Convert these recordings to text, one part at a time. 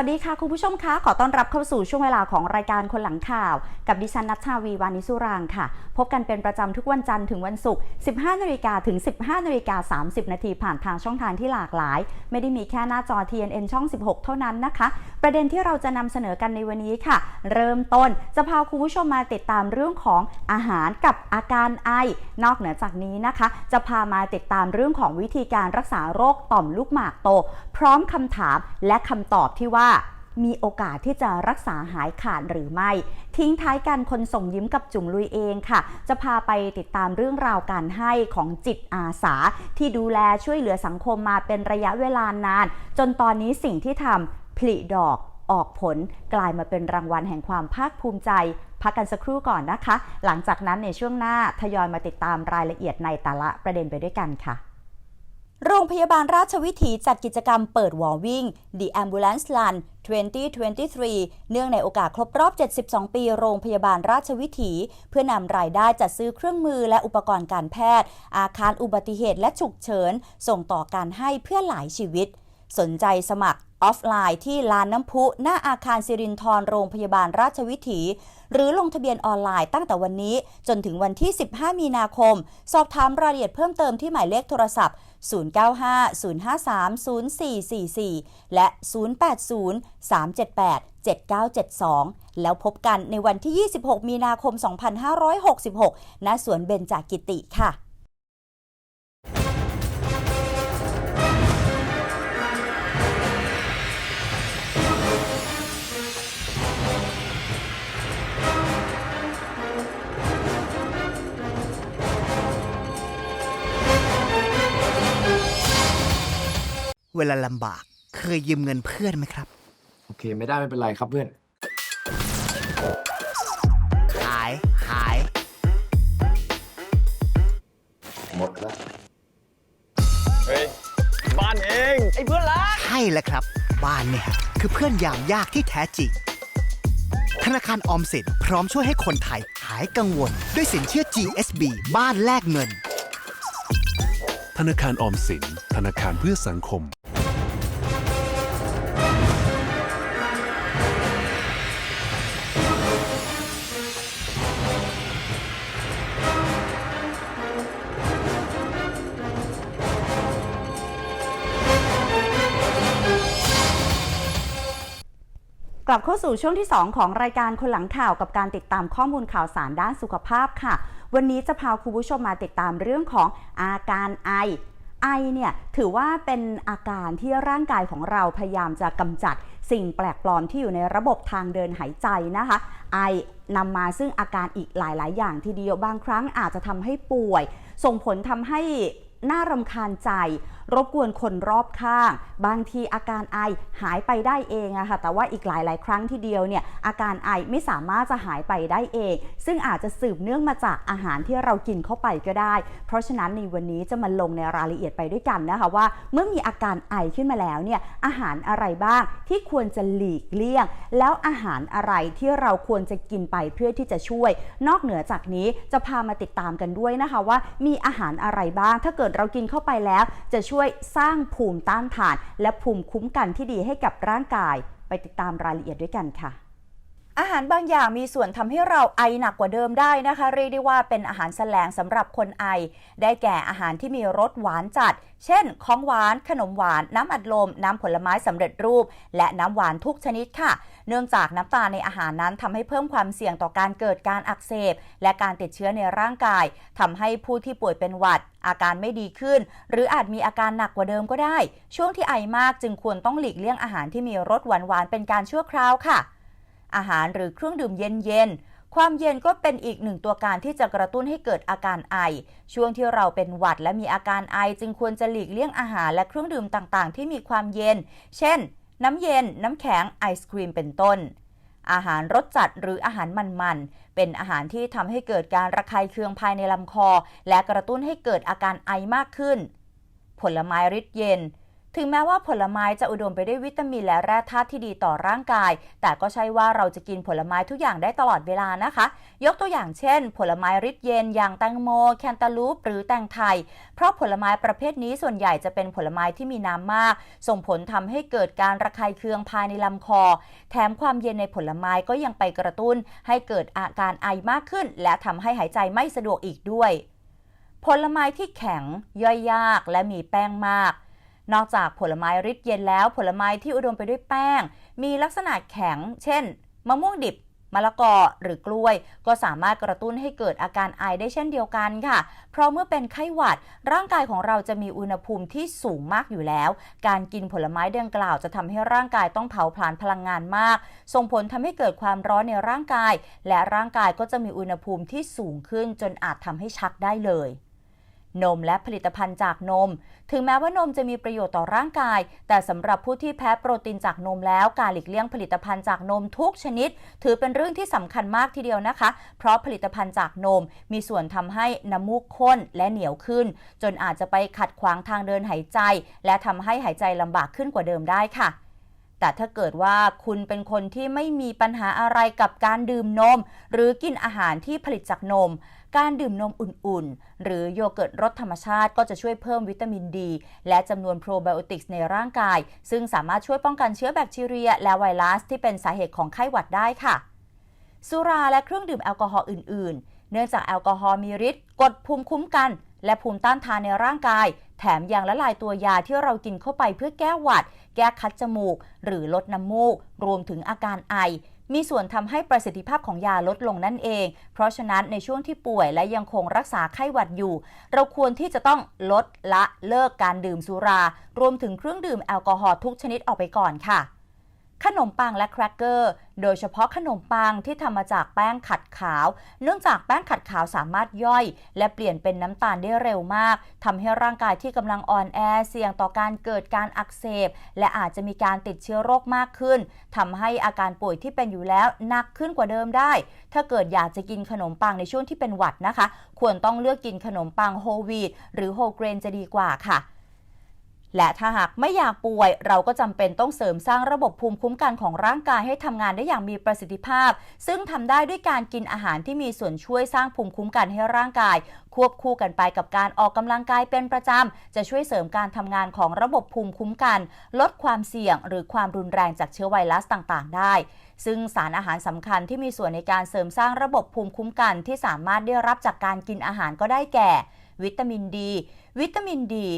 วัสดีค่ะ คุณผู้ชมคะขอต้อนรับเข้าสู่ช่วงเวลาของรายการคนหลังข่าว กับดิฉันนัชชาวีวานิสุรางค่ะ พบกันเป็นประจำทุกวันจันทร์ถึงวันศุกร์ 15 นาฬิกาถึง 15 นาฬิกา 30 นาทีผ่านทางช่องทางที่หลากหลาย ไม่ได้มีแค่หน้าจอ TNN ช่อง 16 เท่านั้นนะคะ ประเด็นที่เราจะนำเสนอกันในวันนี้ค่ะ เริ่มต้นจะพาคุณผู้ชมมาติดตามเรื่องของอาหารกับอาการไอ นอกเหนือจากนี้นะคะ จะพามาติดตามเรื่องของวิธีการรักษาโรคต่อมลูกหมากโต พร้อมคำถามและคำตอบที่ว่ามีโอกาสที่จะรักษาหายขาดหรือไม่ ทิ้งท้ายกันคนส่งยิ้มกับจุ๋มลุยเองค่ะ จะพาไปติดตามเรื่องราวการให้ของจิตอาสา ที่ดูแลช่วยเหลือสังคมมาเป็นระยะเวลานาน จนตอนนี้สิ่งที่ทำผลิดอกออกผลกลายมาเป็นรางวัลแห่งความภาคภูมิใจ พักกันสักครู่ก่อนนะคะ หลังจากนั้นในช่วงหน้าทยอยมาติดตามรายละเอียดในแต่ละประเด็นไปด้วยกันค่ะ โรงพยาบาลราชวิถีจัดกิจกรรมเปิดวอลวิ่ง The Ambulance Run 2023 เนื่องในโอกาสครบรอบ 72 ปีโรงพยาบาลราชวิถี เพื่อนำรายได้จัดซื้อเครื่องมือและอุปกรณ์การแพทย์ อาคารอุบัติเหตุและฉุกเฉิน ส่งต่อการให้เพื่อหลายชีวิต สนใจสมัคร ออฟไลน์ที่ลานน้ำพุ หน้าอาคารสิรินทรโรงพยาบาลราชวิถี หรือลงทะเบียนออนไลน์ตั้งแต่วันนี้ จนถึงวันที่ 15 มีนาคม สอบถามรายละเอียดเพิ่มเติมที่หมายเลขโทรศัพท์ 0950530444 และ 080-378-7972 แล้วพบกันในวันที่ 26 มีนาคม 2566 ณ สวนเบญจกิติค่ะ เวลาลำบาก เคยยืมเงินเพื่อนไหมครับ โอเค ไม่ได้ไม่เป็นไรครับเพื่อน หายหาย หมดแล้ว เฮ้ย บ้านเอง ไอ้เพื่อนรัก ใช่แล้วครับ บ้านเนี่ยคือเพื่อนยามยากที่แท้จริง ธนาคารออมสินพร้อมช่วยให้คนไทยหายกังวล ด้วยสินเชื่อ GSB บ้านแลกเงิน ธนาคารออมสิน ธนาคารเพื่อสังคม กลับเข้าสู่ช่วงที่ 2 ของรายการคนหลังข่าวกับการติดตามข้อมูลข่าวสารด้านสุขภาพค่ะ วันนี้จะพาคุณผู้ชมมาติดตามเรื่องของอาการไอไอเนี่ยถือว่าเป็นอาการที่ร่างกายของเราพยายามจะกำจัดสิ่งแปลกปลอมที่อยู่ในระบบทางเดินหายใจนะคะ ไอนำมาซึ่งอาการอีกหลาย ๆ อย่างทีเดียวบางครั้งอาจจะทำให้ป่วย ส่งผลทำให้ น่ารำคาญใจ รบกวนคนรอบข้าง บางทีอาการไอหายไปได้เองอะค่ะ แต่ว่าอีกหลาย ๆ ครั้งทีเดียวเนี่ยอาการไอไม่สามารถจะหายไปได้เอง ซึ่งอาจจะสืบเนื่องมาจากอาหารที่เรากินเข้าไปก็ได้ เพราะฉะนั้นในวันนี้จะมาลงในรายละเอียดไปด้วยกันนะคะว่า เมื่อมีอาการไอขึ้นมาแล้วเนี่ยอาหารอะไรบ้างที่ควรจะหลีกเลี่ยง แล้วอาหารอะไรที่เราควรจะกินไปเพื่อที่จะช่วย นอกเหนือจากนี้จะพามาติดตามกันด้วยนะคะว่า มีอาหารอะไรบ้างถ้าเกิดเรากินเข้าไปแล้ว จะช่วยสร้างภูมิต้านทาน และภูมิคุ้มกันที่ดีให้กับร่างกาย ไปติดตามรายละเอียดด้วยกันค่ะ อาหารบางอย่างมีส่วนทำให้เราไอหนักกว่าเดิมได้นะคะ เรียกได้ว่าเป็นอาหารแสลงสำหรับคนไอ ได้แก่อาหารที่มีรสหวานจัด เช่น ของหวาน ขนมหวาน น้ำอัดลม น้ำผลไม้สำเร็จรูป และน้ำหวานทุกชนิดค่ะ เนื่องจากน้ำตาลในอาหารนั้นทำให้เพิ่มความเสี่ยงต่อการเกิดการอักเสบ และการติดเชื้อในร่างกายทำให้ผู้ที่ป่วยเป็นหวัด อาการไม่ดีขึ้น หรืออาจมีอาการหนักกว่าเดิมก็ได้ ช่วงที่ไอมากจึงควรต้องหลีกเลี่ยงอาหารที่มีรสหวานๆเป็นการชั่วคราวค่ะ อาหารหรือเครื่องดื่มเย็นๆ ความเย็นก็เป็นอีกหนึ่งตัวการที่จะกระตุ้นให้เกิดอาการไอ ช่วงที่เราเป็นหวัดและมีอาการไอ จึงควรจะหลีกเลี่ยงอาหารและเครื่องดื่มต่างๆ ที่มีความเย็น เช่น น้ำเย็น น้ำแข็ง ไอศครีม เป็นต้นอาหารรสจัดหรืออาหารมันๆ เป็นอาหารที่ทำให้เกิดการระคายเคืองภายในลำคอ และกระตุ้นให้เกิดอาการไอมากขึ้น ผลไม้ฤทธิ์เย็น ถึงแม้ว่าผลไม้จะอุดมไปด้วยวิตามินและแร่ธาตุที่ดีต่อร่างกาย แต่ก็ใช่ว่าเราจะกินผลไม้ทุกอย่างได้ตลอดเวลานะคะ ยกตัวอย่างเช่น ผลไม้ริดเย็นอย่างแตงโม แคนตาลูป หรือแตงไทย เพราะผลไม้ประเภทนี้ส่วนใหญ่จะเป็นผลไม้ที่มีน้ำมาก ส่งผลทำให้เกิดการระคายเคืองภายในลำคอ แถมความเย็นในผลไม้ก็ยังไปกระตุ้น ให้เกิดอาการไอมากขึ้น และทำให้หายใจไม่สะดวกอีกด้วย ผลไม้ที่แข็งย่อยยากและมีแป้งมาก นอกจากผลไม้ริดเย็นแล้ว ผลไม้ที่อุดมไปด้วยแป้ง มีลักษณะแข็ง เช่น มะม่วงดิบมะละกอหรือกล้วย ก็สามารถกระตุ้นให้เกิดอาการไอได้เช่นเดียวกันค่ะ เพราะเมื่อเป็นไข้หวัด ร่างกายของเราจะมีอุณหภูมิที่สูงมากอยู่แล้ว การกินผลไม้ดังกล่าวจะทำให้ร่างกายต้องเผาผลาญพลังงานมาก ส่งผลทำให้เกิดความร้อนในร่างกาย และร่างกายก็จะมีอุณหภูมิที่สูงขึ้นจนอาจทำให้ชักได้เลย นมและผลิตภัณฑ์จากนม ถึงแม้ว่านมจะมีประโยชน์ต่อร่างกาย แต่สำหรับผู้ที่แพ้โปรตีนจากนมแล้วการหลีกเลี่ยงผลิตภัณฑ์จากนมทุกชนิด ถือเป็นเรื่องที่สำคัญมากทีเดียวนะคะ เพราะผลิตภัณฑ์จากนม มีส่วนทำให้น้ำมูกข้นและเหนียวขึ้น จนอาจจะไปขัดขวางทางเดินหายใจ และทำให้หายใจลำบากขึ้นกว่าเดิมได้ค่ะ แต่ถ้าเกิดว่าคุณเป็นคนที่ไม่มีปัญหาอะไรกับการดื่มนม หรือกินอาหารที่ผลิตจากนม การดื่มนมอุ่นๆ หรือโยเกิร์ตรสธรรมชาติก็จะช่วยเพิ่มวิตามินดี และจำนวนโปรไบโอติกส์ในร่างกาย ซึ่งสามารถช่วยป้องกันเชื้อแบคทีเรีย และไวรัสที่เป็นสาเหตุของไข้หวัดได้ค่ะ สุราและเครื่องดื่มแอลกอฮอล์อื่น ๆ เนื่องจากแอลกอฮอล์มีฤทธิ์กดภูมิคุ้มกันและภูมิต้านทานในร่างกาย แถมยังละลายตัวยาที่เรากินเข้าไปเพื่อแก้หวัด แก้คัดจมูก หรือลดน้ำมูก รวมถึงอาการไอ มีส่วนทำให้ประสิทธิภาพของยาลดลงนั่นเอง เพราะฉะนั้นในช่วงที่ป่วยและยังคงรักษาไข้หวัดอยู่ เราควรที่จะต้องลดละเลิกการดื่มสุรา รวมถึงเครื่องดื่มแอลกอฮอล์ทุกชนิดออกไปก่อนค่ะ ขนมปังและแครกเกอร์ โดยเฉพาะขนมปังที่ทำมาจากแป้งขัดขาว เนื่องจากแป้งขัดขาวสามารถย่อย และเปลี่ยนเป็นน้ำตาลได้เร็วมากทำให้ร่างกายที่กำลังอ่อนแอเสี่ยงต่อการเกิดการอักเสบ และอาจจะมีการติดเชื้อโรคมากขึ้นทำให้อาการป่วยที่เป็นอยู่แล้วหนักขึ้นกว่าเดิมได้ ถ้าเกิดอยากจะกินขนมปังในช่วงที่เป็นหวัดนะคะ ควรต้องเลือกกินขนมปังโฮลวีตหรือโฮลเกรนจะดีกว่าค่ะ และถ้าหากไม่อยากป่วย เราก็จำเป็นต้องเสริมสร้างระบบภูมิคุ้มกันของร่างกายให้ทำงานได้อย่างมีประสิทธิภาพ ซึ่งทำได้ด้วยการกินอาหารที่มีส่วนช่วยสร้างภูมิคุ้มกันให้ร่างกาย ควบคู่กันไปกับการออกกำลังกายเป็นประจำ จะช่วยเสริมการทำงานของระบบภูมิคุ้มกัน ลดความเสี่ยง หรือความรุนแรงจากเชื้อไวรัสต่างๆ ได้ ซึ่งสารอาหารสำคัญที่มีส่วนในการเสริมสร้างระบบภูมิคุ้มกัน ที่สามารถได้รับจากการกินอาหารก็ได้แก่ วิตามินดี วิตามินดี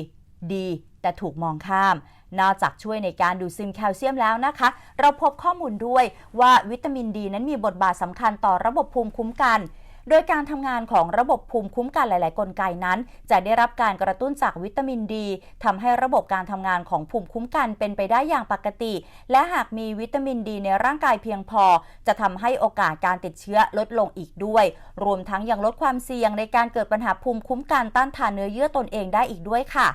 ดี แต่ถูกมองข้าม นอกจากช่วยในการดูดซึมแคลเซียมแล้วนะคะ เราพบข้อมูลด้วยว่าวิตามินดีนั้นมีบทบาทสำคัญต่อระบบภูมิคุ้มกัน โดยการทำงานของระบบภูมิคุ้มกันหลาย ๆ กลไกนั้น จะได้รับการกระตุ้นจากวิตามินดีทำให้ระบบการทำงานของภูมิคุ้มกันเป็นไปได้อย่างปกติ และหากมีวิตามินดีในร่างกายเพียงพอ จะทำให้โอกาสการติดเชื้อลดลงอีกด้วย รวมทั้งยังลดความเสี่ยงในการเกิดปัญหาภูมิคุ้มกันต้านทานเนื้อเยื่อตนเองได้อีกด้วยค่ะ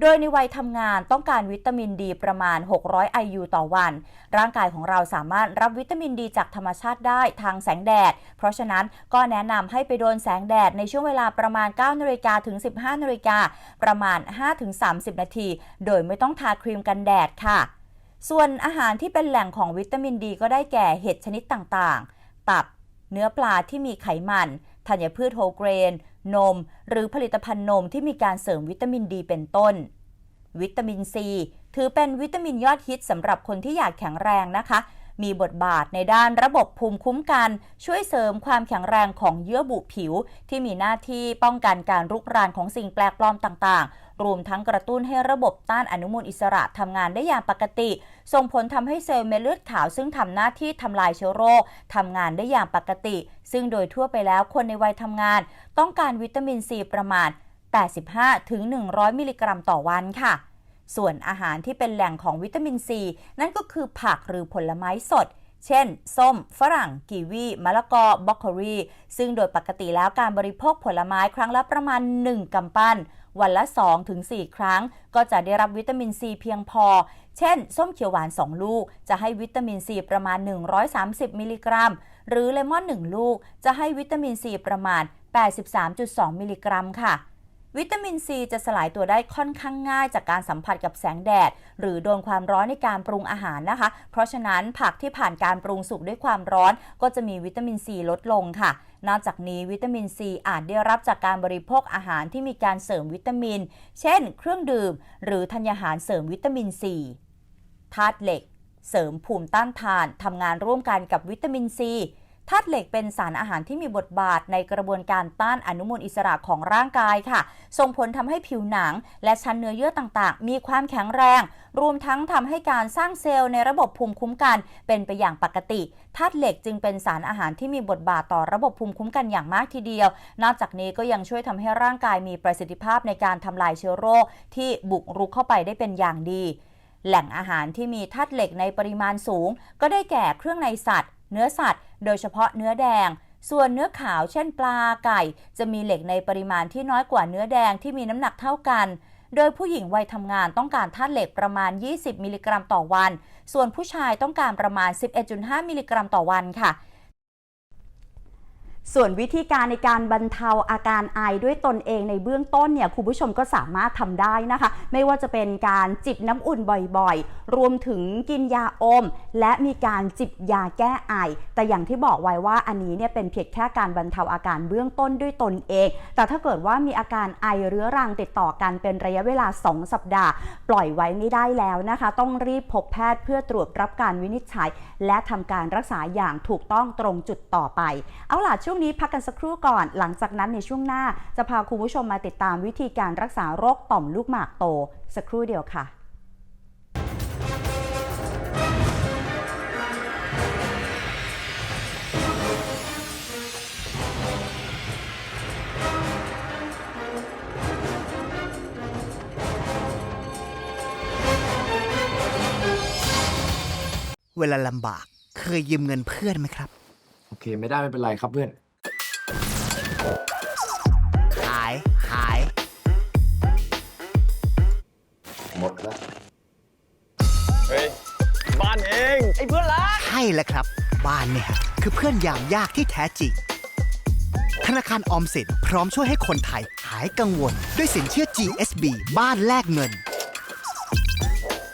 โดยในวัยทำงานต้องการวิตามินดีประมาณ 600 IU ต่อวัน ร่างกายของเราสามารถรับวิตามินดีจากธรรมชาติได้ทางแสงแดด เพราะฉะนั้นก็แนะนำให้ไปโดนแสงแดดในช่วงเวลาประมาณ 9นาฬิกาถึง 15นาฬิกาประมาณ 5-30 นาที โดยไม่ต้องทาครีมกันแดดค่ะ ส่วนอาหารที่เป็นแหล่งของวิตามินดีก็ได้แก่เห็ดชนิดต่างๆ ตับ เนื้อปลาที่มีไขมัน ธัญพืชโฮเกรน นม หรือผลิตภัณฑ์นมที่มีการเสริมวิตามินดีเป็นต้น วิตามินซีถือเป็นวิตามินยอดฮิตสำหรับคนที่อยากแข็งแรงนะคะ มีบทบาทในด้านระบบภูมิคุ้มกัน ช่วยเสริมความแข็งแรงของเยื่อบุผิว ที่มีหน้าที่ป้องกันการรุกรานของสิ่งแปลกปลอมต่าง ๆ รวมทั้งกระตุ้นให้ระบบต้านอนุมูลอิสระทำงานได้อย่างปกติ ส่งผลทำให้เซลล์เม็ดเลือดขาวซึ่งทำหน้าที่ทำลายเชื้อโรคทำงานได้อย่างปกติ ซึ่งโดยทั่วไปแล้วคนในวัยทำงาน ต้องการวิตามินซีประมาณ 85ถึง100 มิลลิกรัมต่อวันค่ะ ส่วนอาหารที่เป็นแหล่งของวิตามินซีนั่นก็คือผักหรือผลไม้สด เช่น ส้ม ฝรั่ง กีวี มะละกอบล็อกโคลีซึ่งโดยปกติแล้วการบริโภคผลไม้ครั้งละประมาณ 1กำปั้น วันละ 2-4 ครั้ง ก็จะได้รับวิตามินซีเพียงพอ เช่น ส้มเขียวหวาน 2 ลูก จะให้วิตามินซีประมาณ 130 มิลลิกรัม หรือเลมอน 1 ลูก จะให้วิตามินซีประมาณ 83.2 มิลลิกรัมค่ะ วิตามินซีจะสลายตัวได้ค่อนข้างง่ายจากการสัมผัสกับแสงแดด หรือโดนความร้อนในการปรุงอาหารนะคะ เพราะฉะนั้นผักที่ผ่านการปรุงสุกด้วยความร้อน ก็จะมีวิตามินซีลดลงค่ะนอกจากนี้วิตามินซีอาจได้รับจากการบริโภคอาหารที่มีการเสริมวิตามิน เช่น เครื่องดื่ม หรือธัญญาหารเสริมวิตามินซีธาตุเหล็ก เสริมภูมิต้านทานทำงานร่วมกันกับวิตามินซี ธาตุเหล็กเป็นสารอาหารที่มีบทบาทในกระบวนการต้านอนุมูลอิสระของร่างกายค่ะ ส่งผลทำให้ผิวหนัง และชั้นเนื้อเยื่อต่างๆ มีความแข็งแรง รวมทั้งทำให้การสร้างเซลล์ในระบบภูมิคุ้มกัน เป็นไปอย่างปกติ ธาตุเหล็กจึงเป็นสารอาหารที่มีบทบาทต่อระบบภูมิคุ้มกันอย่างมากทีเดียว นอกจากนี้ก็ยังช่วยทำให้ร่างกายมีประสิทธิภาพในการทำลายเชื้อโรค ที่บุกรุกเข้าไปได้เป็นอย่างดีแหล่งอาหารที่มีธาตุเหล็กในปริมาณสูง ก็ได้แก่เครื่องในสัตว์ เนื้อสัตว์ โดยเฉพาะเนื้อแดง ส่วนเนื้อขาวเช่นปลาไก่ จะมีเหล็กในปริมาณที่น้อยกว่าเนื้อแดงที่มีน้ำหนักเท่ากัน โดยผู้หญิงวัยทำงานต้องการธาตุเหล็กประมาณ 20 มิลลิกรัมต่อวัน ส่วนผู้ชายต้องการประมาณ 11.5 มิลลิกรัมต่อวันค่ะ ส่วนวิธีการในการบรรเทาอาการไอด้วยตนเองในเบื้องต้นเนี่ยคุณผู้ชมก็สามารถทำได้นะคะ ไม่ว่าจะเป็นการจิบน้ำอุ่นบ่อยๆ รวมถึงกินยาอม และมีการจิบยาแก้ไอ แต่อย่างที่บอกไว้ว่าอันนี้เนี่ยเป็นเพียงแค่การบรรเทาอาการเบื้องต้นด้วยตนเอง แต่ถ้าเกิดว่ามีอาการไอเรื้อรังติดต่อกันเป็นระยะเวลา 2 สัปดาห์ ปล่อยไว้ไม่ได้แล้วนะคะ ต้องรีบพบแพทย์เพื่อตรวจรับการวินิจฉัยและทำการรักษาอย่างถูกต้องตรงจุดต่อไป เอาล่ะช่วงนี้พักกันสักครู่ก่อน หลังจากนั้นในช่วงหน้า จะพาคุณผู้ชมมาติดตามวิธีการรักษาโรคต่อมลูกหมากโต สักครู่เดียวค่ะ เวลาลำบาก เคยยืมเงินเพื่อนไหมครับ โอเค ไม่ได้ไม่เป็นไรครับเพื่อน หายหาย หมดแล้ว เฮ้ย บ้านเอง ไอ้เพื่อนรักใช่แล้วครับ บ้านเนี่ยคือเพื่อนยามยากที่แท้จริง ธนาคารออมสินพร้อมช่วยให้คนไทยหายกังวล ด้วยสินเชื่อ GSB บ้านแลกเงิน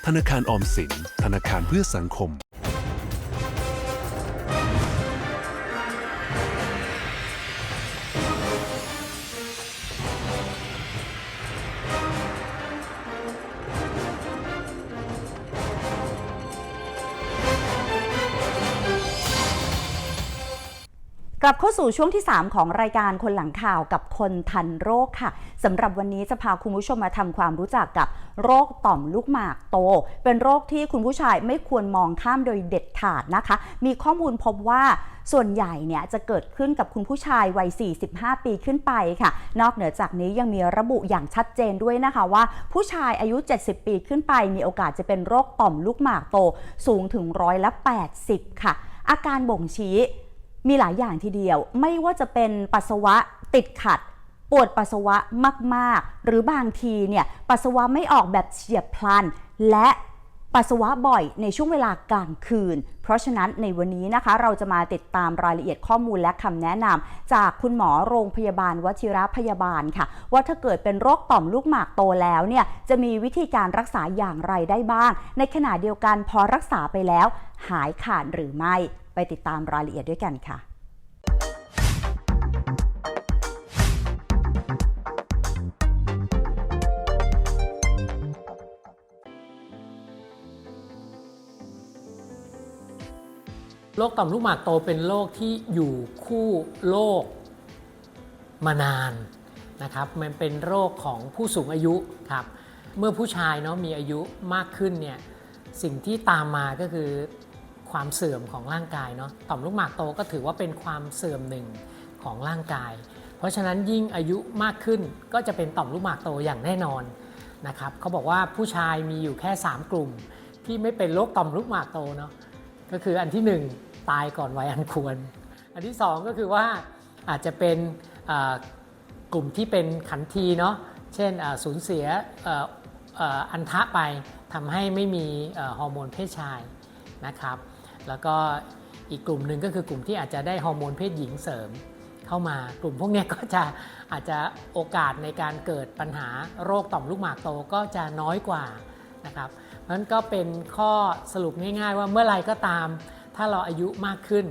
ธนาคารออมสิน ธนาคารเพื่อสังคม กลับเข้าสู่ช่วงที่ 3 ของรายการคนหลังข่าวกับคนทันโรคค่ะสำหรับวันนี้จะพาคุณผู้ชมมาทำความรู้จักกับโรคต่อมลูกหมากโต เป็นโรคที่คุณผู้ชายไม่ควรมองข้ามโดยเด็ดขาดนะคะ มีข้อมูลพบว่าส่วนใหญ่เนี่ยจะเกิดขึ้นกับคุณผู้ชายวัย 45 ปีขึ้นไปค่ะ นอกเหนือจากนี้ยังมีระบุอย่างชัดเจนด้วยนะคะว่า ผู้ชายอายุ 70 ปีขึ้นไป มีโอกาสจะเป็นโรคต่อมลูกหมากโต สูงถึงร้อยละ 80 ค่ะ อาการบ่งชี้ มีหลายอย่างทีเดียว ไม่ว่าจะเป็นปัสสาวะติดขัดปวดปัสสาวะมาก ๆ หรือบางทีเนี่ยปัสสาวะไม่ออกแบบเฉียบพลัน และปัสสาวะบ่อยในช่วงเวลากลางคืน เพราะฉะนั้นในวันนี้นะคะ เราจะมาติดตามรายละเอียดข้อมูลและคำแนะนำจากคุณหมอโรงพยาบาลวชิระพยาบาลค่ะ ว่าถ้าเกิดเป็นโรคต่อมลูกหมากโตแล้วเนี่ยจะมีวิธีการรักษาอย่างไรได้บ้าง ในขณะเดียวกันพอรักษาไปแล้ว หายขาดหรือไม่ ไปติดตามรายละเอียดด้วยกันค่ะโรคต่อมลูกหมากโตเป็นโรคที่อยู่คู่โลกมานานนะครับ มันเป็นโรคของผู้สูงอายุครับ เมื่อผู้ชายเนาะมีอายุมากขึ้นเนี่ยสิ่งที่ตามมาก็คือ ความเสื่อมของร่างกายเนาะต่อมลูกหมากโตก็ถือว่าเป็นความเสื่อมหนึ่งของร่างกาย เพราะฉะนั้นยิ่งอายุมากขึ้นก็จะเป็นต่อมลูกหมากโตอย่างแน่นอนนะครับเขาบอกว่าผู้ชายมีอยู่แค่ 3 กลุ่ม ที่ไม่เป็นโรคต่อมลูกหมากโตเนาะก็คืออันที่ 1 ตายก่อนวัยอันควร อันที่ 2 ก็คือว่าอาจจะเป็นกลุ่มที่เป็นขันทีเนาะเช่นสูญเสียอันทะไปทำให้ไม่มีฮอร์โมนเพศชายนะครับ แล้วก็อีกกลุ่มหนึ่งก็คือกลุ่มที่อาจจะได้ฮอร์โมนเพศหญิงเสริมเข้ามากลุ่มพวกนี้ก็จะอาจจะโอกาสในการเกิดปัญหาโรคต่อมลูกหมากโตก็จะน้อยกว่านะครับเพราะฉะนั้นก็เป็นข้อสรุปง่ายๆ ว่าเมื่อไรก็ตาม ถ้าเราอายุมากขึ้น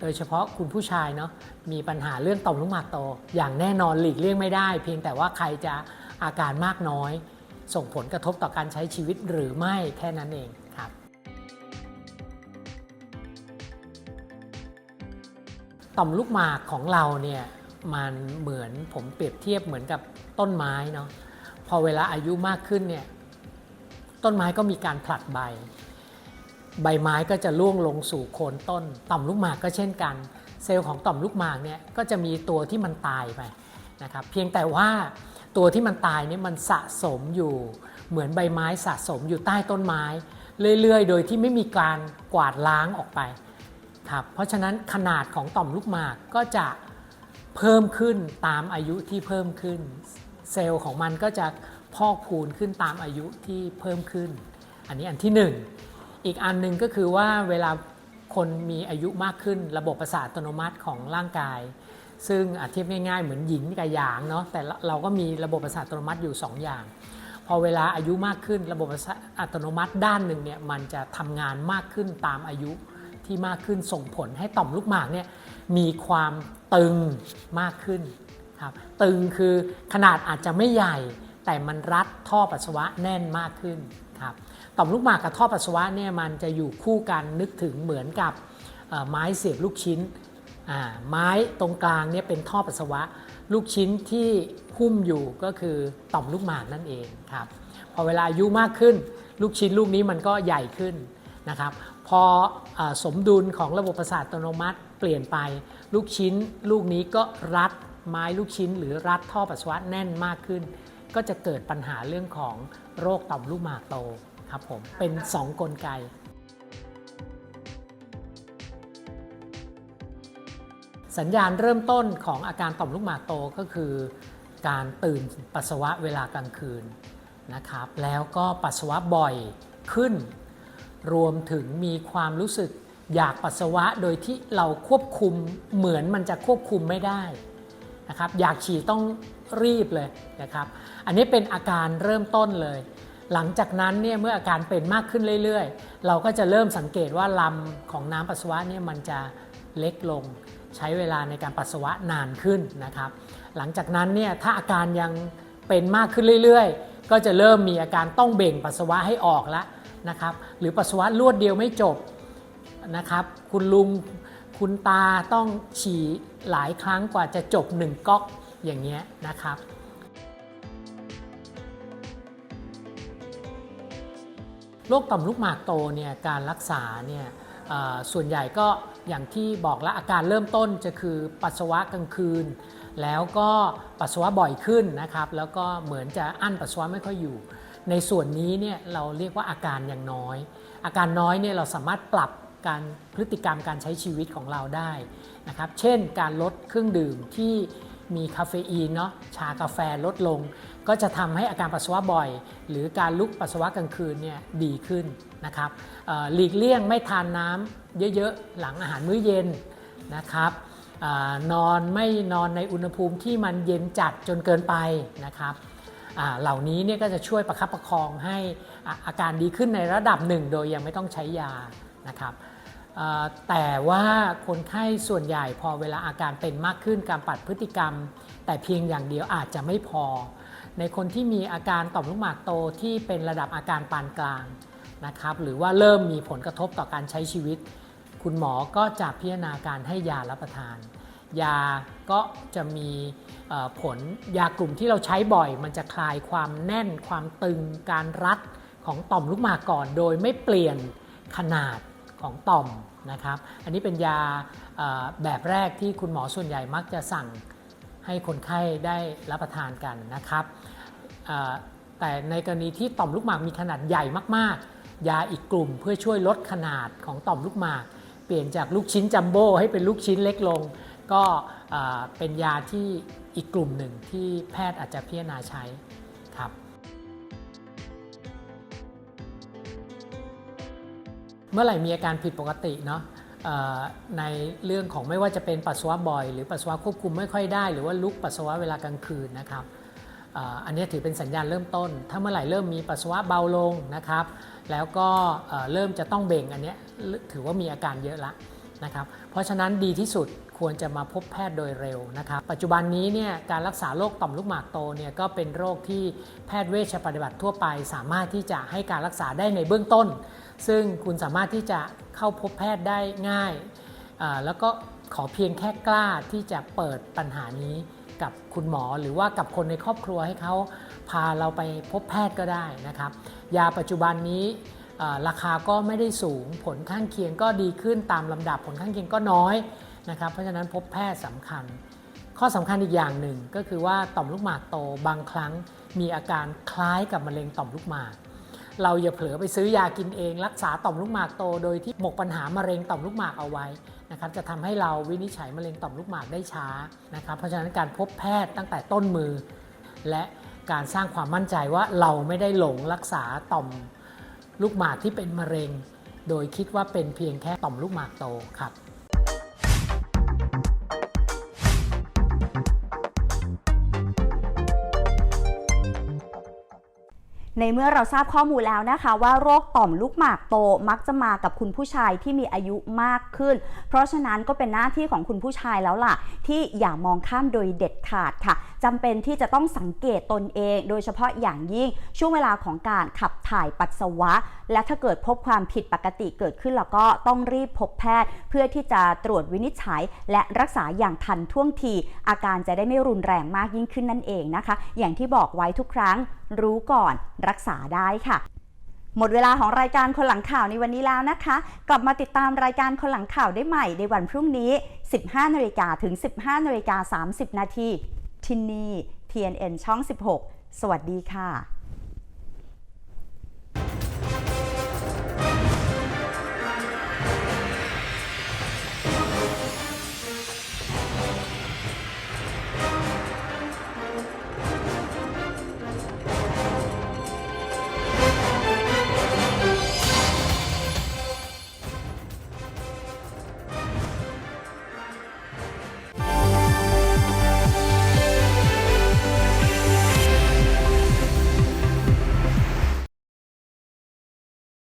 โดยเฉพาะคุณผู้ชายเนาะมีปัญหาเรื่องต่อมลูกหมากโต อย่างแน่นอนหลีกเลี่ยงไม่ได้ เพียงแต่ว่าใครจะอาการมากน้อย ส่งผลกระทบต่อการใช้ชีวิตหรือไม่แค่นั้นเอง ต่อมลูกหมากของเราเนี่ยมันเหมือนผมเปรียบเทียบเหมือนกับต้นไม้เนาะพอเวลาอายุมากขึ้นเนี่ยต้นไม้ก็มีการผลัดใบ ใบไม้ก็จะร่วงลงสู่โคนต้น ต่อมลูกหมากก็เช่นกัน เซลล์ของต่อมลูกหมากเนี่ยก็จะมีตัวที่มันตายไปนะครับเพียงแต่ว่าตัวที่มันตายเนี่ยมันสะสมอยู่เหมือนใบไม้สะสมอยู่ใต้ต้นไม้ เรื่อยๆ โดยที่ไม่มีการกวาดล้างออกไป ครับเพราะฉะนั้นขนาดของต่อมลูกหมากก็จะเพิ่มขึ้นตามอายุที่เพิ่มขึ้น เซลล์ของมันก็จะพอกพูนขึ้นตามอายุที่เพิ่มขึ้น อันนี้อันที่หนึ่งอีกอันหนึ่งก็คือว่าเวลาคนมีอายุมากขึ้นระบบประสาทอัตโนมัติของร่างกาย ซึ่งอธิบง่ายๆเหมือนหยินกับหยางเนาะแต่เราก็มีระบบประสาทอัตโนมัติอยู่ 2 อย่าง พอเวลาอายุมากขึ้นระบบประสาทอัตโนมัติด้านหนึ่งเนี่ยมันจะทำงานมากขึ้นตามอายุ ที่มากขึ้นส่งผลให้ต่อมลูกหมากเนี่ยมีความตึงมากขึ้นครับตึงคือขนาดอาจจะไม่ใหญ่ แต่มันรัดท่อปัสสาวะแน่นมากขึ้นครับต่อมลูกหมากกับท่อปัสสาวะเนี่ยมันจะอยู่คู่กันนึกถึงเหมือนกับไม้เสียบลูกชิ้นไม้ตรงกลางเนี่ยเป็นท่อปัสสาวะ ลูกชิ้นที่หุ้มอยู่ก็คือต่อมลูกหมากนั่นเองครับพอเวลาอายุมากขึ้น ลูกชิ้นลูกนี้มันก็ใหญ่ขึ้นนะครับ พออสมดุลของระบบประสาทอัตโนมัติเปลี่ยนไป ลูกชิ้นลูกนี้ก็รัดไม้ลูกชิ้น หรือรัดท่อปัสสาวะแน่นมากขึ้น ก็จะเกิดปัญหาเรื่องของโรคต่อมลูกหมากโตครับผมเป็น 2 กลไก สัญญาณเริ่มต้นของอาการต่อมลูกหมากโตก็คือ การตื่นปัสสาวะเวลากลางคืนนะครับแล้วก็ปัสสาวะบ่อยขึ้น รวมถึงมีความรู้สึกอยากปัสสาวะโดยที่เราควบคุมเหมือนมันจะควบคุมไม่ได้นะครับอยากฉี่ต้องรีบเลยนะครับ อันนี้เป็นอาการเริ่มต้นเลย หลังจากนั้นเนี่ยเมื่ออาการเป็นมากขึ้นเรื่อยๆ เราก็จะเริ่มสังเกตว่าลำของน้ำปัสสาวะเนี่ยมันจะเล็กลง ใช้เวลาในการปัสสาวะนานขึ้นนะครับ หลังจากนั้นเนี่ยถ้าอาการยังเป็นมากขึ้นเรื่อยๆ ก็จะเริ่มมีอาการต้องเบ่งปัสสาวะให้ออกแล้ว นะครับ หรือปัสสาวะรวดเดียวไม่จบนะครับ คุณลุงคุณตาต้องฉี่หลายครั้งกว่าจะจบหนึ่งก๊อกอย่างเงี้ยนะครับโรคต่อมลูกหมากโตเนี่ยการรักษาเนี่ยส่วนใหญ่ก็อย่างที่บอกแล้วอาการเริ่มต้นจะคือปัสสาวะกลางคืน แล้วก็ปัสสาวะบ่อยขึ้นนะครับ แล้วก็เหมือนจะอั้นปัสสาวะไม่ค่อยอยู่ ในส่วนนี้เนี่ยเราเรียกว่าอาการอย่างน้อย อาการน้อยเนี่ยเราสามารถปรับการพฤติกรรมการใช้ชีวิตของเราได้นะครับ เช่นการลดเครื่องดื่มที่มีคาเฟอีนเนาะชากาแฟลดลง ก็จะทำให้อาการปัสสาวะบ่อย หรือการลุกปัสสาวะกลางคืนเนี่ยดีขึ้นนะครับหลีกเลี่ยงไม่ทานน้ำเยอะๆ หลังอาหารมื้อเย็นนะครับอนอนไม่นอนในอุณหภูมิที่มันเย็นจัดจนเกินไปนะครับ เหล่านี้เนี่ยก็จะช่วยประคับประคองให้อาการดีขึ้นในระดับหนึ่ง โดยยังไม่ต้องใช้ยานะครับแต่ว่าคนไข้ส่วนใหญ่พอเวลาอาการเป็นมากขึ้นการปรับพฤติกรรม แต่เพียงอย่างเดียวอาจจะไม่พอ ในคนที่มีอาการต่อมลูกหมากโตที่เป็นระดับอาการปานกลางนะครับหรือว่าเริ่มมีผลกระทบต่อการใช้ชีวิต คุณหมอก็จะพิจารณาการให้ยารับประทาน ยาก็จะมีผลยากลุ่มที่เราใช้บ่อย มันจะคลายความแน่นความตึงการรัดของต่อมลูกหมากก่อน โดยไม่เปลี่ยนขนาดของต่อมนะครับ อันนี้เป็นยาแบบแรกที่คุณหมอส่วนใหญ่มักจะสั่งให้คนไข้ได้รับประทานกันนะครับ แต่ในกรณีที่ต่อมลูกหมากมีขนาดใหญ่มากๆ ยาอีกกลุ่มเพื่อช่วยลดขนาดของต่อมลูกหมาก เปลี่ยนจากลูกชิ้นจัมโบ้ให้เป็นลูกชิ้นเล็กลง ก็เป็นยาที่อีกกลุ่มหนึ่งที่แพทย์อาจจะพิจารณาใช้ครับเมื่อไหร่มีอาการผิดปกติเนาะในเรื่องของไม่ว่าจะเป็นปัสสาวะบ่อย หรือปัสสาวะควบคุมไม่ค่อยได้ หรือว่าลุกปัสสาวะเวลากลางคืนนะครับอันนี้ถือเป็นสัญญาณเริ่มต้น ถ้าเมื่อไหร่เริ่มมีปัสสาวะเบาลงนะครับ แล้วก็เริ่มจะต้องเบ่งอันนี้ถือว่ามีอาการเยอะละนะครับ เพราะฉะนั้นดีที่สุด ควรจะมาพบแพทย์โดยเร็วนะครับปัจจุบันนี้เนี่ยการรักษาโรคต่อมลูกหมากโตเนี่ยก็เป็นโรคที่แพทย์เวชปฏิบัติทั่วไป สามารถที่จะให้การรักษาได้ในเบื้องต้น ซึ่งคุณสามารถที่จะเข้าพบแพทย์ได้ง่าย แล้วก็ขอเพียงแค่กล้าที่จะเปิดปัญหานี้กับคุณหมอหรือว่ากับคนในครอบครัวให้เขาพาเราไปพบแพทย์ก็ได้นะครับ ยาปัจจุบันนี้ราคาก็ไม่ได้สูงผลข้างเคียงก็ดีขึ้นตามลำดับผลข้างเคียงก็น้อย นะครับ เพราะฉะนั้นพบแพทย์สำคัญ ข้อสำคัญอีกอย่างหนึ่งก็คือว่าต่อมลูกหมากโตบางครั้งมีอาการคล้ายกับมะเร็งต่อมลูกหมาก เราอย่าเผลอไปซื้อยากินเอง รักษาต่อมลูกหมากโต โดยที่หมกปัญหามะเร็งต่อมลูกหมากเอาไว้นะครับจะทำให้เราวินิจฉัยมะเร็งต่อมลูกหมากได้ช้านะครับ เพราะฉะนั้นการพบแพทย์ตั้งแต่ต้นมือ และการสร้างความมั่นใจว่าเราไม่ได้หลงรักษาต่อมลูกหมากที่เป็นมะเร็ง โดยคิดว่าเป็นเพียงแค่ต่อมลูกหมากโตครับ ในเมื่อเราทราบข้อมูลแล้วนะคะว่าโรคต่อมลูกหมากโตมักจะมากับคุณผู้ชายที่มีอายุมากขึ้น เพราะฉะนั้นก็เป็นหน้าที่ของคุณผู้ชายแล้วล่ะ ที่อย่ามองข้ามโดยเด็ดขาดค่ะจำเป็นที่จะต้องสังเกตตนเอง โดยเฉพาะอย่างยิ่งช่วงเวลาของการขับถ่ายปัสสาวะ และถ้าเกิดพบความผิดปกติเกิดขึ้นแล้วก็ต้องรีบพบแพทย์ เพื่อที่จะตรวจวินิจฉัย และรักษาอย่างทันท่วงที อาการจะได้ไม่รุนแรงมากยิ่งขึ้นนั่นเองนะคะ อย่างที่บอกไว้ทุกครั้ง รู้ก่อนรักษาได้ค่ะหมดเวลาของรายการคนหลังข่าวในวันนี้แล้วนะคะ กลับมาติดตามรายการคนหลังข่าวได้ใหม่ในวันพรุ่งนี้ 15นาฬิกาถึง 15นาฬิกา30 นาที ที่นี่ TNN ช่อง 16 สวัสดีค่ะ